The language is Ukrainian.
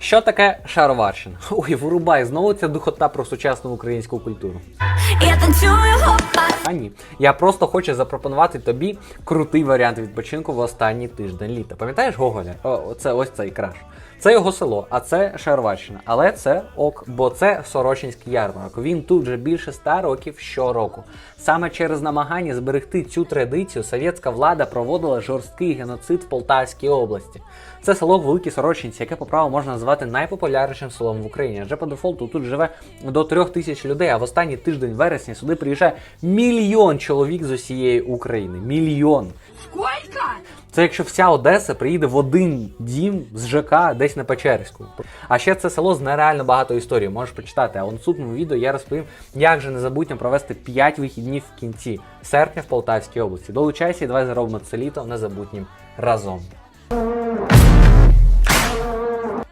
Що таке шароварщина? Ой, вирубай, знову ця духота про сучасну українську культуру. Я танцюю. А ні, я просто хочу запропонувати тобі крутий варіант відпочинку в останній тиждень літа. Пам'ятаєш Гоголя? О, оце ось цей краш. Це його село, а це Шароварщина. Але це ок, бо це Сорочинський ярмарок. Він тут вже більше ста років щороку. Саме через намагання зберегти цю традицію совєтська влада проводила жорсткий геноцид в Полтавській області. Це село Великі Сорочинці, яке по праву можна назвати найпопулярнішим селом в Україні. Адже по дефолту тут живе до трьох тисяч людей, а в останній тиждень вересня сюди приїжджає мільйон чоловік з усієї України. Мільйон. Сколько? Це якщо вся Одеса приїде в один дім з ЖК десь на Печерську. А ще це село з нереально багато історій. Можеш почитати. А у наступному відео я розповім, як же незабутньо провести 5 вихіднів в кінці серпня в Полтавській області. Долучайся і давай заробимо це літо незабутнім разом.